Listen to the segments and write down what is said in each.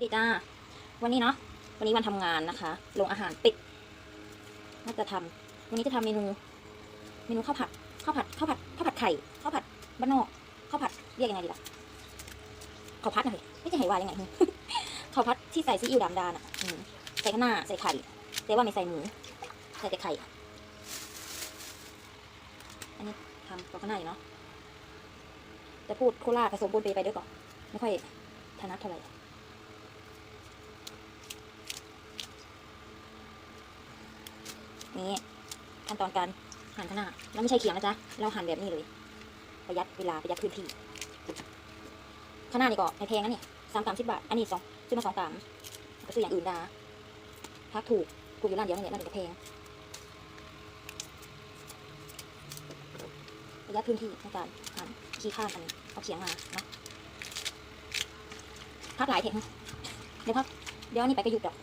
ดีจ้าวันนี้เนาะวันนี้วันทำงานนะคะลงอาหารปิดน่าจะทำวันนี้จะทำเมนู เมนูข้าวผัดข้าวผัดข้าวผัดข้าวผัดไข่ข้าวผัดบ้านนอกข้าวผัดเรียกยังไงดีล่ะข้าวผัดนะเฮ้ยไม่จะให้ว่ายังไงข้าวผัดที่ใส่ซีอิ๊วดำดานอะอืมใส่ข้างหน้าใส่ไข่แต่ว่าไม่ใส่หมูใส่แต่ไข่อันนี้ทำกับข้างหน้าอยู่เนาะแต่พูดโคราชผสมปนเปไปด้วยก่อนไม่ค่อยถนัดเท่าไหร่ นี่ขั้นตอนการหั่นข้างหน้าแล้วไม่ใช่เขียงนะจ๊ะเราหั่นแบบนี้เลยประหยัดเวลาประหยัดพื้นที่ข้างหน้านี่ก็ไม่แพงนะนี่สามกรัมสิบบาทอันนี้สองซื้อมาสองกรัมก็ซื้ออย่างอื่นดาพักถูกถูกอยู่ร้านเดียวนั่นแหละนั่นก็แพงประหยัดพื้นที่ในการหั่นขี้ข้างอันนี้เอาเขียงมาเนาะพักหลายเทคเดี๋ยวพักเดี๋ยวนี้ไปกระยุกดอก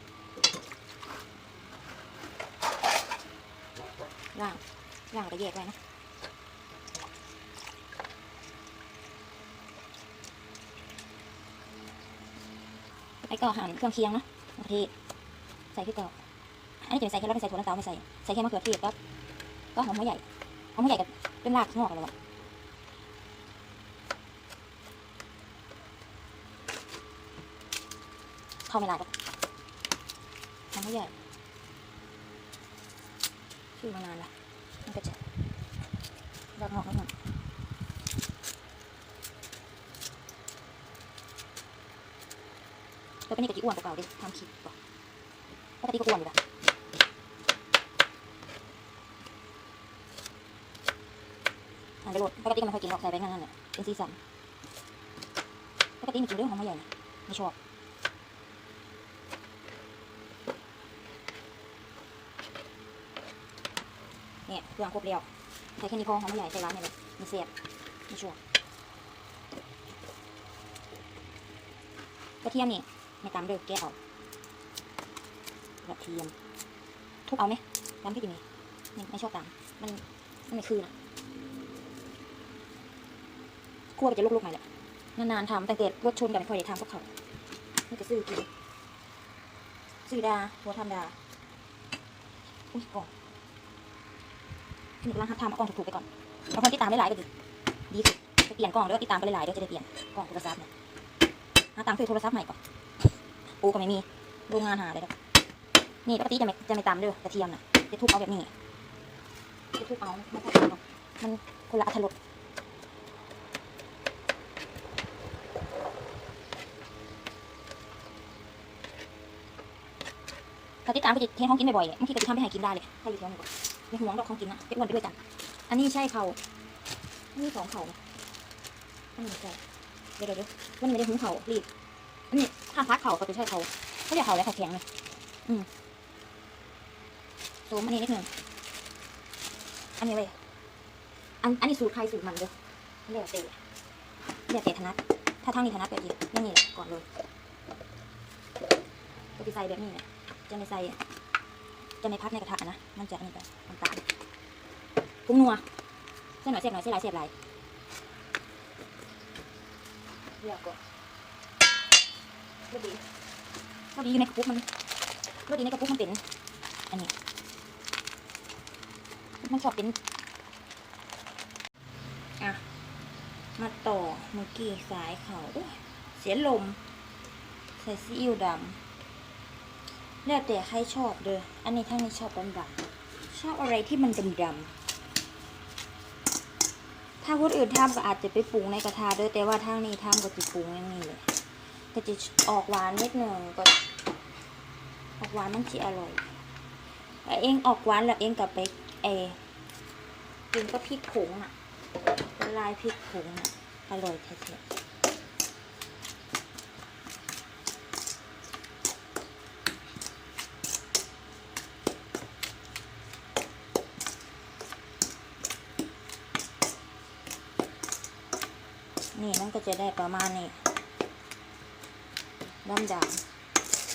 ล่างล่างก็แยกไว้นะไอ้ก็หั่นเครื่องเคียงเนาะมะเขือเทศใส่ขึ้นก่อนอันนี้จะใส่แค่เราไม่ใส่ถั่วลันเตาไม่ใส่ใส่แค่มะเขือเทศก็ก็หอมหัวใหญ่หอมหัวใหญ่กับเป็นรากงอกอะไรวะเข้าไม่ได้ก็หอมหัวใหญ่ ชื่อมานานละมันก็จะรักงอกนิดหน่อยแล้วก็นี่ก็จะอ้วนกว่าเก่าดิทำคลิปก่อนปกติก็อ้วนอยู่ละอ่านไปโหลดปกติก็ไม่ค่อยกินหรอกใส่ไปงั้นนั่นแหละเป็นซีสันปกติไม่กินเรื่องของมะใหญ่ไม่ชอบ เนี่ยเครื่องครบแล้วใส่แค่นี้พอหอมใหญ่ใส่ร้านนี่เลยมีเสียบม่ชัวกระเทียมนี่ไม่ตามเด้อแกะเอากระเทียม ทุบเอาไหมตามพี่ดิมีไม่ไม่ชอบตามมันมันไม่คือนะคั่วไปจะลุกๆหน่อยแหละนานๆทำแต่เกิดรถชนกันไม่ค่อยได้ทำพวกเขานี่จะซื้อกินซื้อดาหัวทำดาอุ้ยก่อน หนูกำลังทำเอากล้องถูกๆไปก่อนเอาคนที่ตามหลายๆก็ดีดีสุดจะเปลี่ยนกล้องแล้วก็ติดตามไปหลายๆเดี๋ยวจะได้เปลี่ยนกล้องโทรศัพท์เนี่ยหาตามซื้อโทรศัพท์ใหม่ก่อนปูก็ไม่มีโรงงานหาเลยครับนี่ปกติจะไม่จะไม่ตามด้อกระเทียมน่ะจะทุบเอาแบบนี้จะทุบเอาไม่ค่อยตามหรอกมันคนละอัตรสถ้าติดตามก็จะเทห็นของกินบ่อยๆเนี่ยบางทีก็จะทำให้หายกินได้เลยถ้าอยู่แถวนี้ก่อน ไม่ห่วงดอกของกินนะไปอ้วนไปด้วยกันอันนี้ใช่เขาอันนี้สองเขาอันนี้ใช่เดี๋ยวเดี๋ยวยอันนี้ไม่ได้หุงเขารีบอันนี้ถ้าพักเขาก็จะใช่เขาเขาเรียกเขาแล้วเขาแข็งเลยอืมสูมอันนี้นิดหนึ่งอันนี้เว้ยอันอันนี้สูตรใครสูตรมันเด้อเรียกเตะเรียกเตะธนัดถ้าทางนี้ธนัดแบบนี้ไม่นี่แหละก่อนเลยก็จะใส่แบบนี้เนี่ยจะไม่ใส่ จะไม่พักในกระทะนะ มันจะอันนี้ไปน้ำตาลปรุงนัวเส้นหน่อยเสียบหน่อยเส้นหลายเสียบหลายเรียกก่อนรสดีรสดีในกระปุกมันรสดีในกระปุกมันเป็น อันนี้ มันชอบเป็น อะ มาต่อเมื่อกี้สายเขาเสียลม ใส่ซีอิ๊วดำ แล้วแต่ใครชอบเด้อ อันนี้ทั้งนี้ชอบดำดำชอบอะไรที่มันดำดำถ้าคนอื่นทำก็อาจจะไปปรุงในกระทะด้อแต่ว่าทางนี้ทำก็จะปรุงอย่างนี้เลยก็จะออกหวานนิดหนึ่งก็ออกหวานมันจะอร่อยแต่เองออกหวานแล้วเองกับไปเอกินก็พริกผงอะละลายพริกผงอะอร่อยแท้ๆ นี่มันก็จะได้ประมาณนี้ดำด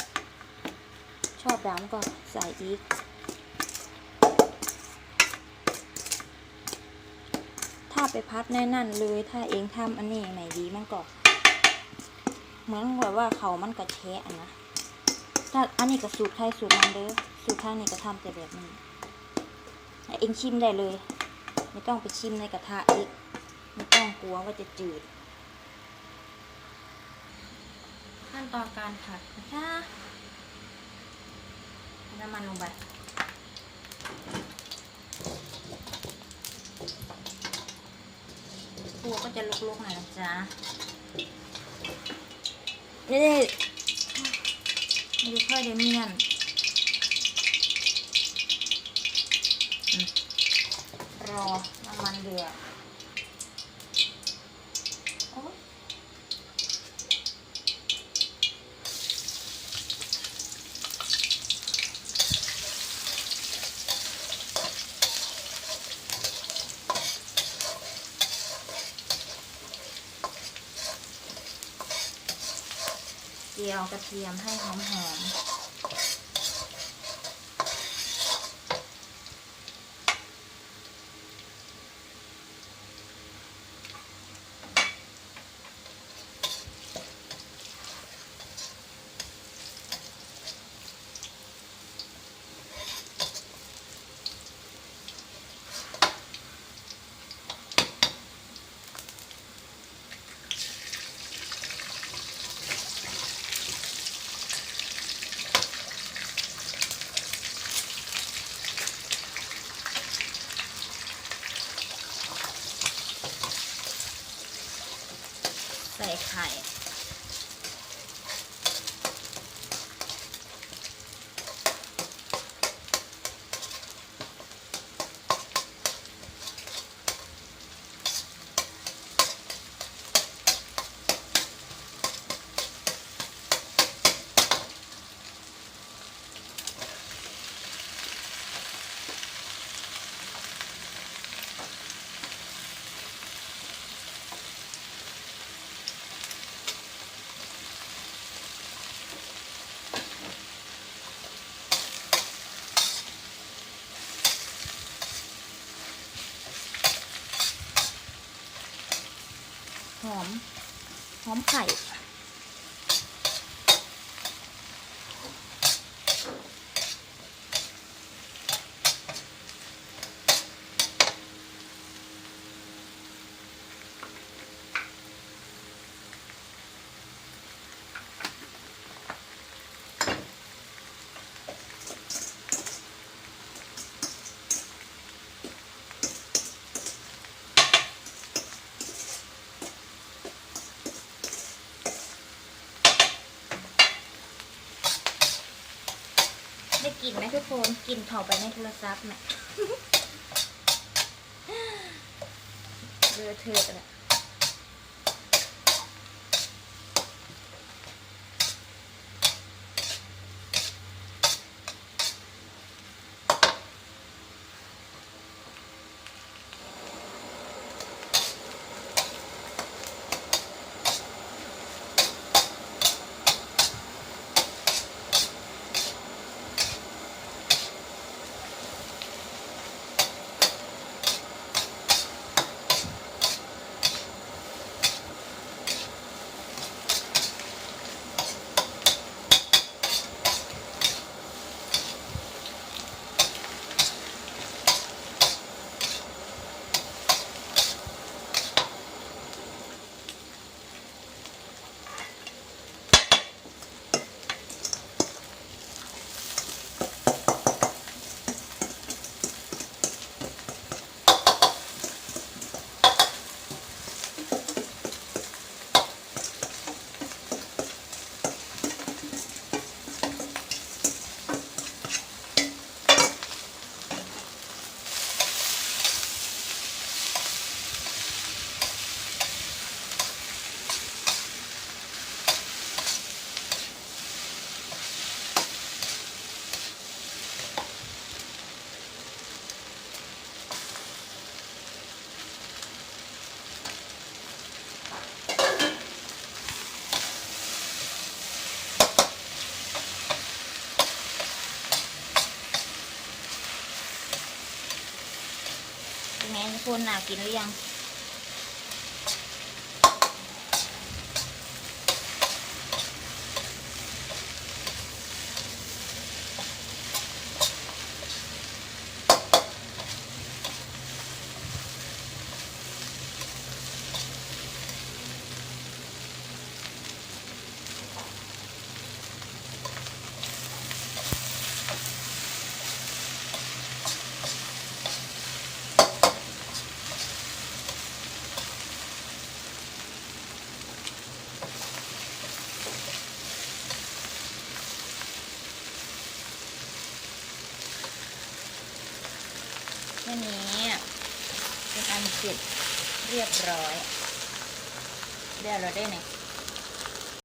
ำชอบดำก็ใส่อีก ถ้าไปพัดแน่นั่นเลยถ้าเองทำอันนี้ไหนดีมันก็เหมือนแบบว่าเขามันกระแชะนะถ้าอันนี้ก็สูตรใครสูตรมันเด้อสูตรทางนี้ก็ทำแต่แบบนี้เองชิมได้เลย ไม่ต้องไปชิมในกระทะอีก ไม่ต้องกลัวว่าจะจืด ขั้นตอนการผัดนะคะเอาน้ำมันลงไปตัวก็จะลุกๆหน่อยนะจ๊ะเด็ดไม่ได้ค่อยได้เมียนอืมรอน้ำมันเดือด เจียวกระเทียมให้หอมหอม ใส่ไข่ หอม หอมไข่ ได้กลิ่นไหมทุกคนกลิ่นถ่อไปในโทรศัพท์เนี่ยเรือเธอกันละ คนน่ากินหรือยัง ค่นี้ เสร็จเรียบร้อยเดี๋ยวเราได้ไหน